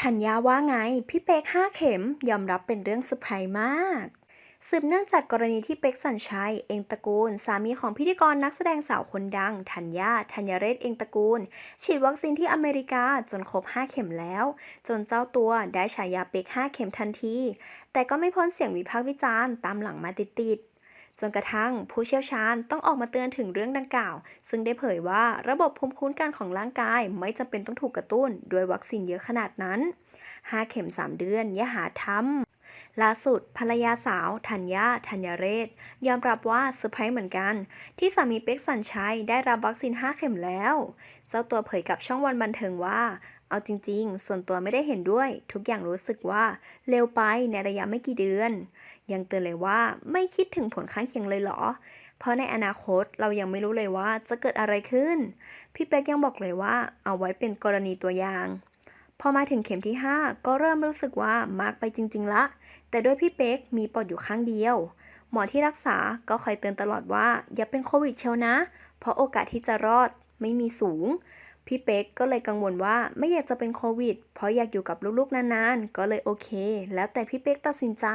ธัญญาว่าไง พี่เป๊กห้าเข็มยอมรับเป็นเรื่องเซอร์ไพรส์มาก สืบเนื่องจากกรณีที่เป๊กสัญชัย เองตระกูล สามีของพิธีกรนักแสดงสาวคนดัง ธัญญาธัญเรศเองตระกูล ฉีดวัคซีนที่อเมริกาจนครบ 5 เข็มแล้ว จนเจ้าตัวได้ฉายาเป๊ก5 เข็มทันที แต่ก็ไม่พ้นเสียงวิพากษ์วิจารณ์ตามหลังมาติดๆ จนกระทั่งผู้เชี่ยวชาญต้องออกมาเตือนถึงเรื่องดังกล่าว ซึ่งได้เผยว่าระบบภูมิคุ้มกันของร่างกายไม่จำเป็นต้องถูกกระตุ้น ด้วยวัคซีนเยอะขนาดนั้น 5 เข็ม 3 เดือนอย่าหาทำ ล่าสุดภรรยาสาวธัญญาธัญเรศ ยอมรับว่าเซอร์ไพรส์เหมือนกัน ที่สามีเป๊กสัญชัยได้รับวัคซีน 5 เข็มแล้ว เจ้าตัวเผยกับช่องวันบันเทิงว่า เอาจริง ๆ ส่วนตัวไม่ได้เห็นด้วย ทุกอย่างรู้สึกว่าเร็วไปในระยะไม่กี่เดือน ยังเตือนเลยว่าไม่คิดถึงผลข้างเคียงเลยเหรอ เพราะในอนาคตเรายังไม่รู้เลยว่าจะเกิดอะไรขึ้น พี่เป๊กยังบอกเลยว่าเอาไว้เป็นกรณีตัวอย่าง พอมาถึงเข็มที่ 5 ก็เริ่มรู้สึกว่ามากไปจริง ๆ ละ แต่ด้วยพี่เป๊กมีปอดอยู่ข้างเดียว หมอที่รักษาก็คอยเตือนตลอดว่า อย่าเป็นโควิดเชียวนะ เพราะโอกาสที่จะรอดไม่มีสูง พี่เป๊กก็เลยกังวลว่าไม่อยากจะเป็นโควิด เพราะอยากอยู่กับลูกๆนานๆ ก็เลยโอเค แล้วแต่พี่เป๊กตัดสินใจ